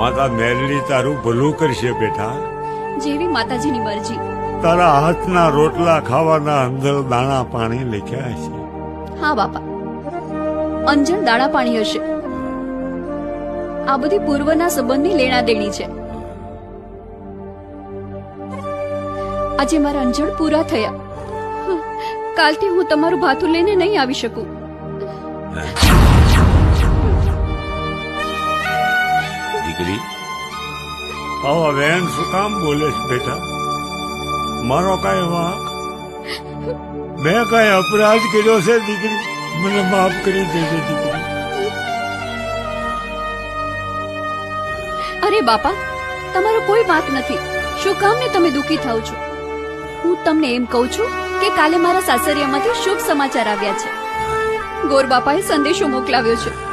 માતા મેરડી તારું ભલું કરશે બેટા. જેવી માતાજીની મરજી. તારા હાથના રોટલા ખાવાના અંદર દાણા પાણી લખ્યા છે. હા બાપા. અંજણ દાણા પાણી હશે. આ બધી પૂર્વના સંબંધની લેણા દેણી છે. આજે મારા અંજણ પૂરા થયા. કાલથી હું તમારું ભાથું લઈને નહીં આવી શકું. દીકરી. આવા વેન શું કામ બોલે છે બેટા? મારો કઈ વાંક? મેં કઈ અપરાધ કર્યો છે દીકરી? મને માફ કરી દેજે દીકરી. અરે બાપા તમારો કોઈ વાંક નથી. શું કામ ને તમે દુખી થાવ છો? હું તમને એમ કહું છું કે કાલે મારા સાસરિયામાંથી શુભ સમાચાર આવ્યા છે. ગોર બાપાએ સંદેશો મોકલાવ્યો છે.